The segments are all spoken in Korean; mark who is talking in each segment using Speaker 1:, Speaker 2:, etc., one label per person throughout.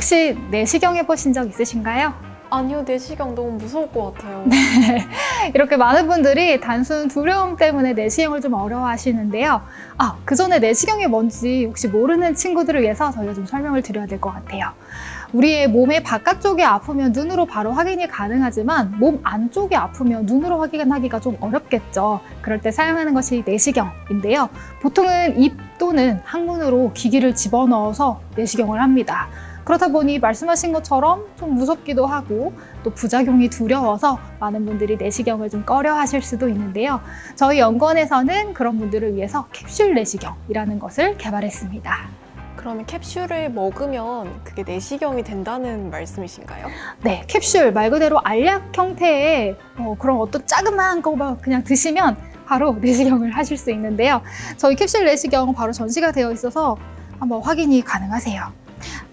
Speaker 1: 혹시 내시경 해보신 적 있으신가요?
Speaker 2: 아니요, 내시경 너무 무서울 것 같아요.
Speaker 1: 이렇게 많은 분들이 단순 두려움 때문에 내시경을 좀 어려워하시는데요. 아, 그 전에 내시경이 뭔지 혹시 모르는 친구들을 위해서 저희가 좀 설명을 드려야 될 것 같아요. 우리의 몸의 바깥쪽이 아프면 눈으로 바로 확인이 가능하지만 몸 안쪽이 아프면 눈으로 확인하기가 좀 어렵겠죠. 그럴 때 사용하는 것이 내시경인데요. 보통은 입 또는 항문으로 기기를 집어넣어서 내시경을 합니다. 그러다 보니 말씀하신 것처럼 좀 무섭기도 하고 또 부작용이 두려워서 많은 분들이 내시경을 좀 꺼려 하실 수도 있는데요. 저희 연구원에서는 그런 분들을 위해서 캡슐 내시경이라는 것을 개발했습니다.
Speaker 2: 그러면 캡슐을 먹으면 그게 내시경이 된다는 말씀이신가요?
Speaker 1: 네, 캡슐 말 그대로 알약 형태의 어, 그런 어떤 자그마한 거만 그냥 드시면 바로 내시경을 하실 수 있는데요. 저희 캡슐 내시경 바로 전시가 되어 있어서 한번 확인이 가능하세요.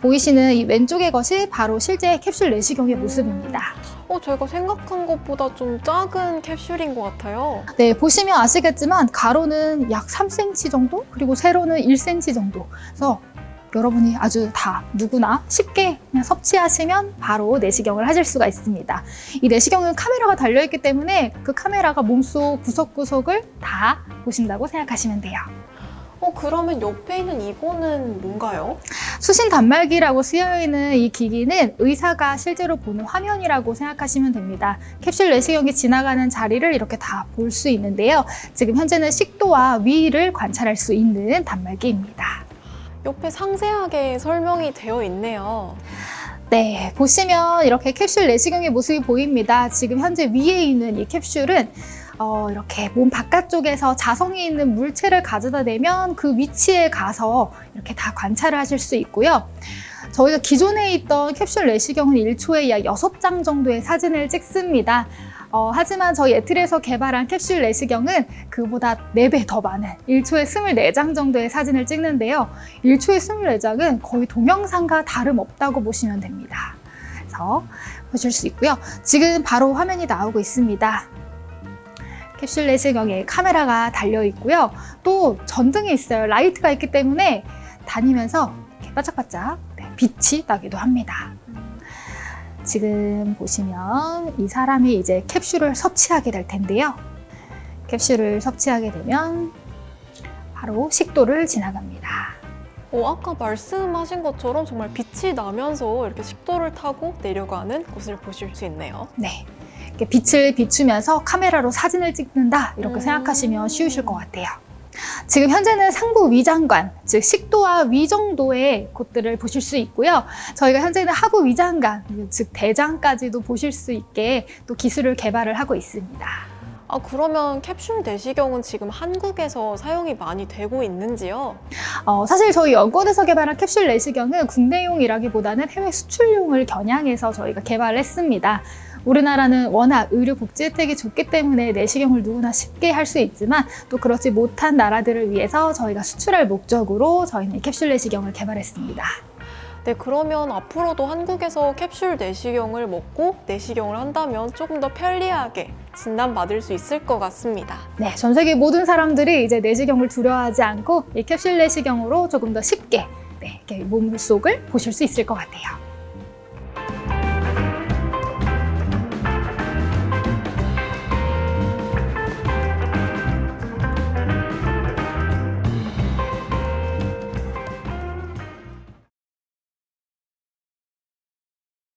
Speaker 1: 보이시는 이 왼쪽의 것이 바로 실제 캡슐 내시경의 모습입니다.
Speaker 2: 어, 제가 생각한 것보다 좀 작은 캡슐인 것 같아요.
Speaker 1: 네, 보시면 아시겠지만 가로는 약 3cm 정도, 그리고 세로는 1cm 정도. 그래서 여러분이 아주 다 누구나 쉽게 그냥 섭취하시면 바로 내시경을 하실 수가 있습니다. 이 내시경은 카메라가 달려있기 때문에 그 카메라가 몸속 구석구석을 다 보신다고 생각하시면 돼요.
Speaker 2: 어, 그러면 옆에 있는 이거는 뭔가요?
Speaker 1: 수신 단말기라고 쓰여 있는 이 기기는 의사가 실제로 보는 화면이라고 생각하시면 됩니다. 캡슐 내시경이 지나가는 자리를 이렇게 다 볼 수 있는데요. 지금 현재는 식도와 위를 관찰할 수 있는 단말기입니다.
Speaker 2: 옆에 상세하게 설명이 되어 있네요.
Speaker 1: 네, 보시면 이렇게 캡슐 내시경의 모습이 보입니다. 지금 현재 위에 있는 이 캡슐은 어, 이렇게 몸 바깥쪽에서 자성이 있는 물체를 가져다 대면 그 위치에 가서 이렇게 다 관찰을 하실 수 있고요. 저희가 기존에 있던 캡슐 내시경은 1초에 약 6장 정도의 사진을 찍습니다. 어, 하지만 저희 에틀에서 개발한 캡슐 내시경은 그보다 4배 더 많은 1초에 24장 정도의 사진을 찍는데요. 1초에 24장은 거의 동영상과 다름없다고 보시면 됩니다. 그래서 보실 수 있고요. 지금 바로 화면이 나오고 있습니다. 캡슐 내시경에 카메라가 달려 있고요. 또 전등이 있어요. 라이트가 있기 때문에 다니면서 이렇게 반짝반짝 네, 빛이 나기도 합니다. 지금 보시면 이 사람이 이제 캡슐을 섭취하게 될 텐데요. 캡슐을 섭취하게 되면 바로 식도를 지나갑니다.
Speaker 2: 어, 아까 말씀하신 것처럼 정말 빛이 나면서 이렇게 식도를 타고 내려가는 곳을 보실 수 있네요.
Speaker 1: 네. 이렇게 빛을 비추면서 카메라로 사진을 찍는다 이렇게
Speaker 2: 음.
Speaker 1: 생각하시면 쉬우실 것 같아요. 지금 현재는 상부 위장관, 즉 식도와 위 정도의 곳들을 보실 수 있고요. 저희가 현재는 하부 위장관, 즉 대장까지도 보실 수 있게 또 기술을 개발을 하고 있습니다.
Speaker 2: 아, 그러면 캡슐 내시경은 지금 한국에서 사용이 많이 되고 있는지요?
Speaker 1: 어, 사실 저희 연구원에서 개발한 캡슐 내시경은 국내용이라기보다는 해외 수출용을 겨냥해서 저희가 개발을 했습니다. 우리나라는 워낙 의료 복지 혜택이 좋기 때문에 내시경을 누구나 쉽게 할 수 있지만 또 그렇지 못한 나라들을 위해서 저희가 수출할 목적으로 저희는 캡슐 내시경을 개발했습니다.
Speaker 2: 네, 그러면 앞으로도 한국에서 캡슐 내시경을 먹고 내시경을 한다면 조금 더 편리하게 진단받을 수 있을 것 같습니다.
Speaker 1: 네, 전 세계 모든 사람들이 이제 내시경을 두려워하지 않고 이 캡슐 내시경으로 조금 더 쉽게 네, 이렇게 몸 속을 보실 수 있을 것 같아요.